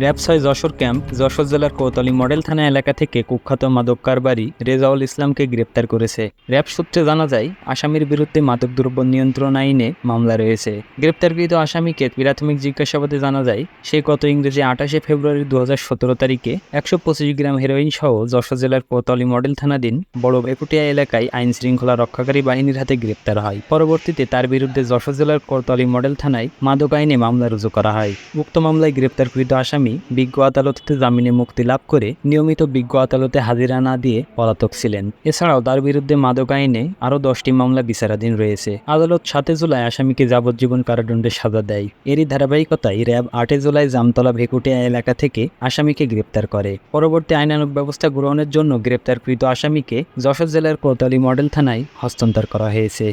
RAB ছয় Jessore camp, Jessore জেলার কোতলি model থানা এলাকা থেকে কুখ্যাত মাদক কারবারি রেজাউল ইসলামকে গ্রেপ্তার করেছে। র্যাব সূত্রে জানা যায়, আসামির বিরুদ্ধে মাদকদ্রব্য নিয়ন্ত্রণ আইনে মামলা রয়েছে। গ্রেপ্তারকৃত আসামিকে প্রাথমিক জিজ্ঞাসাবাদে জানা যায়, সে গত ইংরেজি আঠাশে ফেব্রুয়ারি দু হাজার সতেরো তারিখে একশো পঁচিশ গ্রাম হেরোইন সহ যশোর জেলার কোতলি মডেল থানাধীন বড় ভেকুটিয়া এলাকায় আইন শৃঙ্খলা রক্ষাকারী বাহিনীর হাতে গ্রেপ্তার হয়। পরবর্তীতে তার বিরুদ্ধে যশোর জেলার কোতলি মডেল থানায় মাদক আইনে মামলা রুজু করা হয়। উক্ত মামলায় গ্রেপ্তারকৃত আসামি বিজ্ঞ আদালতে জামিনে মুক্তি লাভ করে নিয়মিত বিজ্ঞ আদালতে হাজিরা না দিয়ে পলাতক ছিলেন। এছাড়াও তার বিরুদ্ধে মাদক আইনে আরও দশটি মামলা বিচারাধীন রয়েছে। আদালত সাতে জুলাই আসামিকে যাবজ্জীবন কারাদণ্ডের সাজা দেয়। এরই ধারাবাহিকতায় র্যাব আটে জুলাই জামতলা ভেকুটিয়া এলাকা থেকে আসামিকে গ্রেপ্তার করে। পরবর্তী আইনানুগ ব্যবস্থা গ্রহণের জন্য গ্রেপ্তারকৃত আসামিকে যশোর জেলার কোতালি মডেল থানায় হস্তান্তর করা হয়েছে।